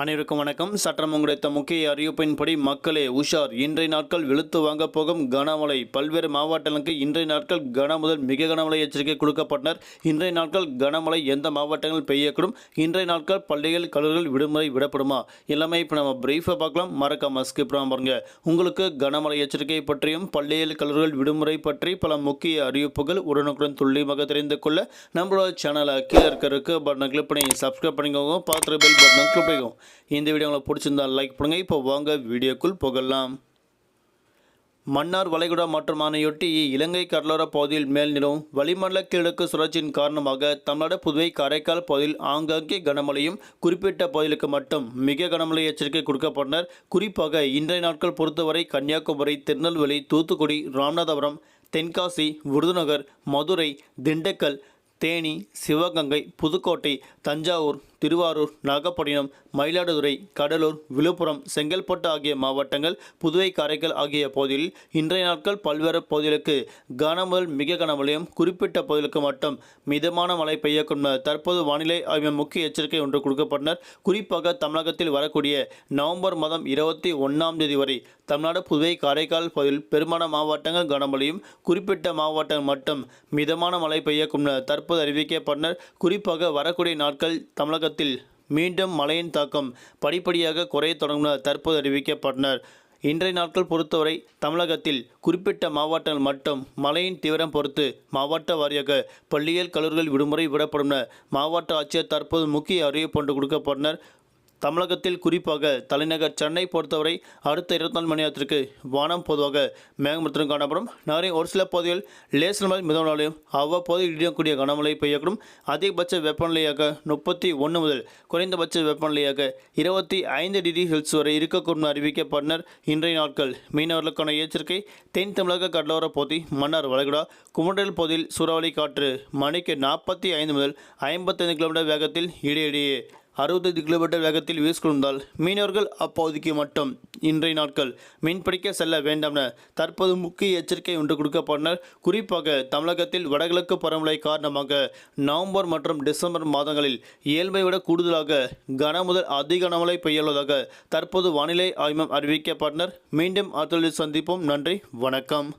அனைவருக்கும் வணக்கம். சட்டம் கிடைத்த முக்கிய அறிவிப்பின்படி மக்களே உஷார். இன்றைய நாட்கள் வெளுத்து வாங்க போகும் கனமழை. பல்வேறு மாவட்டங்களுக்கு இன்றைய நாட்கள் கன முதல் மிக கனமழை எச்சரிக்கை கொடுக்கப்பட்டனர். இன்றைய நாட்கள் கனமழை எந்த மாவட்டங்கள் பெய்யக்கூடும்? இன்றைய நாட்கள் பள்ளிகள் கல்லூரிகள் விடுமுறை விடப்படுமா? எல்லாமே இப்போ நம்ம பிரீஃபாக பார்க்கலாம். மறக்காம ஸ்கிப் பாருங்க. உங்களுக்கு கனமழை எச்சரிக்கை பற்றியும் பள்ளிகள் கல்லூரிகள் விடுமுறை பற்றி பல முக்கிய அறிவிப்புகள் உடனுக்குடன் துல்லியமாக தெரிந்து கொள்ள நம்மளோட சேனலை கீழே இருக்க பட்டனை கிளிக் பண்ணி சப்ஸ்கிரைப் பண்ணிக்கோங்க. பார்த்து பெல் பட்டனை கிளிக் பண்ணிக்கோங்க. இந்த வீடியோ உங்களுக்கு பிடிச்சிருந்தால் லைக் பண்ணுங்கள் இப்போ வாங்க வீடியோக்குள் போகலாம். மன்னார் வளைகுடா மற்றும் ஆணையொட்டி இலங்கை கடலோர பகுதியில் மேல் நிலவும் வளிமண்டல கிழக்கு சுழற்சியின் காரணமாக தமிழ்நாடு புதுவை காரைக்கால் பகுதியில் ஆங்காங்கே கனமழையும் குறிப்பிட்ட பகுதிகளுக்கு மட்டும் மிக கனமழை எச்சரிக்கை கொடுக்கப்பட்டனர். குறிப்பாக இன்றைய நாட்கள் பொறுத்தவரை கன்னியாகுமரி திருநெல்வேலி தூத்துக்குடி ராமநாதபுரம் தென்காசி விருதுநகர் மதுரை திண்டுக்கல் தேனி சிவகங்கை புதுக்கோட்டை தஞ்சாவூர் திருவாரூர் நாகப்பட்டினம் மயிலாடுதுறை கடலூர் விழுப்புரம் செங்கல்பட்டு ஆகிய மாவட்டங்கள் புதுவை காரைக்கால் ஆகிய பகுதிகளில் இன்றைய நாட்கள் பல்வேறு பகுதிகளுக்கு கனமுதல் மிக கனமழையும் குறிப்பிட்ட பகுதிகளுக்கு மட்டும் மிதமான மழை பெய்யக்கூடும் தற்போது வானிலை ஆய்வு முக்கிய எச்சரிக்கை ஒன்று கொடுக்கப்பட்டனர். குறிப்பாக தமிழகத்தில் வரக்கூடிய நவம்பர் மாதம் இருபத்தி ஒன்றாம் தேதி வரை தமிழ்நாடு புதுவை காரைக்கால் பகுதியில் பெரும்பாலான மாவட்டங்கள் கனமழையும் குறிப்பிட்ட மாவட்டங்கள் மட்டும் மிதமான மழை பெய்யக்கும் தற்போது அறிவிக்கப்பட்டனர். குறிப்பாக வரக்கூடிய நாட்கள் தமிழகத்தில் மீண்டும் மழையின் தாக்கம் படிப்படியாக குறைய தொடங்கினர் தற்போது அறிவிக்கப்பட்டனர். இன்றைய நாட்கள் பொறுத்தவரை தமிழகத்தில் குறிப்பிட்ட மாவட்டங்கள் மட்டும் மழையின் தீவிரம் பொறுத்து மாவட்ட வாரியாக பள்ளியியல் கல்லூரிகள் விடுமுறை விடப்படும் மாவட்ட ஆட்சியர் தற்போது முக்கிய அறிவிப்பு ஒன்று கொடுக்கப்பட்டனர். தமிழகத்தில் குறிப்பாக தலைநகர் சென்னை பொறுத்தவரை அடுத்த இருபத்தி நாலு மணி நேரத்திற்கு வானம் பொதுவாக மேகமூர்த்தம் காணப்படும். நகரின் ஒரு சில பகுதிகள் லேசல் மழை மிதமானாலும் அவ்வப்போது இடியக்கூடிய கனமழை பெய்யக்கூடும். அதிகபட்ச வெப்பநிலையாக முப்பத்தி ஒன்று முதல் குறைந்தபட்ச வெப்பநிலையாக இருபத்தி ஐந்து டிகிரி செல்சியஸ் வரை இருக்கக்கூடும் அறிவிக்கப்பட்டனர். இன்றைய நாட்கள் மீனவர்களுக்கான எச்சரிக்கை. தென் தமிழக கடலோர பகுதி மன்னார் வளைகுடா குமண்டல் பகுதியில் சூறாவளி காற்று மணிக்கு நாற்பத்தி ஐந்து முதல் ஐம்பத்தைந்து கிலோமீட்டர் வேகத்தில் இடையிடையே அறுபத்தைந்து கிலோமீட்டர் வேகத்தில் வீசிக்கொண்டால் மீனவர்கள் அப்பகுதிக்கு மட்டும் இன்றைய நாட்கள் மீன்பிடிக்க செல்ல வேண்டாம் என தற்போது முக்கிய எச்சரிக்கை ஒன்று கொடுக்கப்பட்டனர் குறிப்பாக தமிழகத்தில் வடகிழக்கு பருவமழை காரணமாக நவம்பர் மற்றும் டிசம்பர் மாதங்களில் இயல்பை விட கூடுதலாக கன முதல் அதிக கனமழை பெய்யுள்ளதாக தற்போது வானிலை ஆய்வம் அறிவிக்கப்பட்டனர் மீண்டும் அடுத்த சந்திப்போம். நன்றி. வணக்கம்.